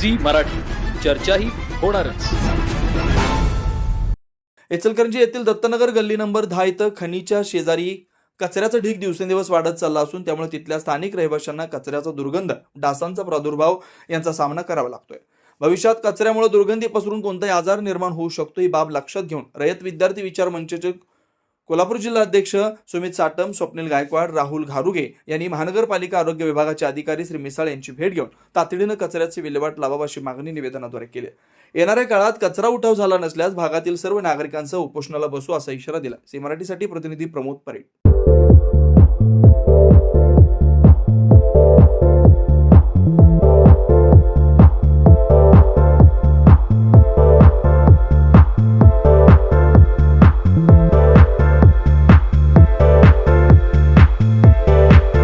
Zee Marathi. चर्चाही होणारच. इचलकरंजी येथील दत्तनगर गल्ली नंबर दहा इथं खनीच्या शेजारी कचऱ्याचा ढीग दिवसेंदिवस वाढत चालला असून त्यामुळे तिथल्या स्थानिक रहिवाशांना कचऱ्याचा दुर्गंध डासांचा प्रादुर्भाव यांचा सामना करावा लागतोय. भविष्यात कचऱ्यामुळे दुर्गंधी पसरून कोणताही आजार निर्माण होऊ शकतो ही बाब लक्षात घेऊन रयत विद्यार्थी विचार मंचचे कोल्हापूर जिल्हा अध्यक्ष सुमित साटम स्वप्नील गायकवाड राहुल घारुगे यांनी महानगरपालिका आरोग्य विभागाचे अधिकारी श्री मिसाळ यांची भेट घेऊन तातडीनं कचऱ्याची विल्हेवाट लावावा अशी मागणी निवेदनाद्वारे केली येणाऱ्या काळात कचरा उठाव झाला नसल्यास भागातील सर्व नागरिकांसह उपोषणाला बसू असा इशारा दिला सी मराठीसाठी प्रतिनिधी प्रमोद परेड.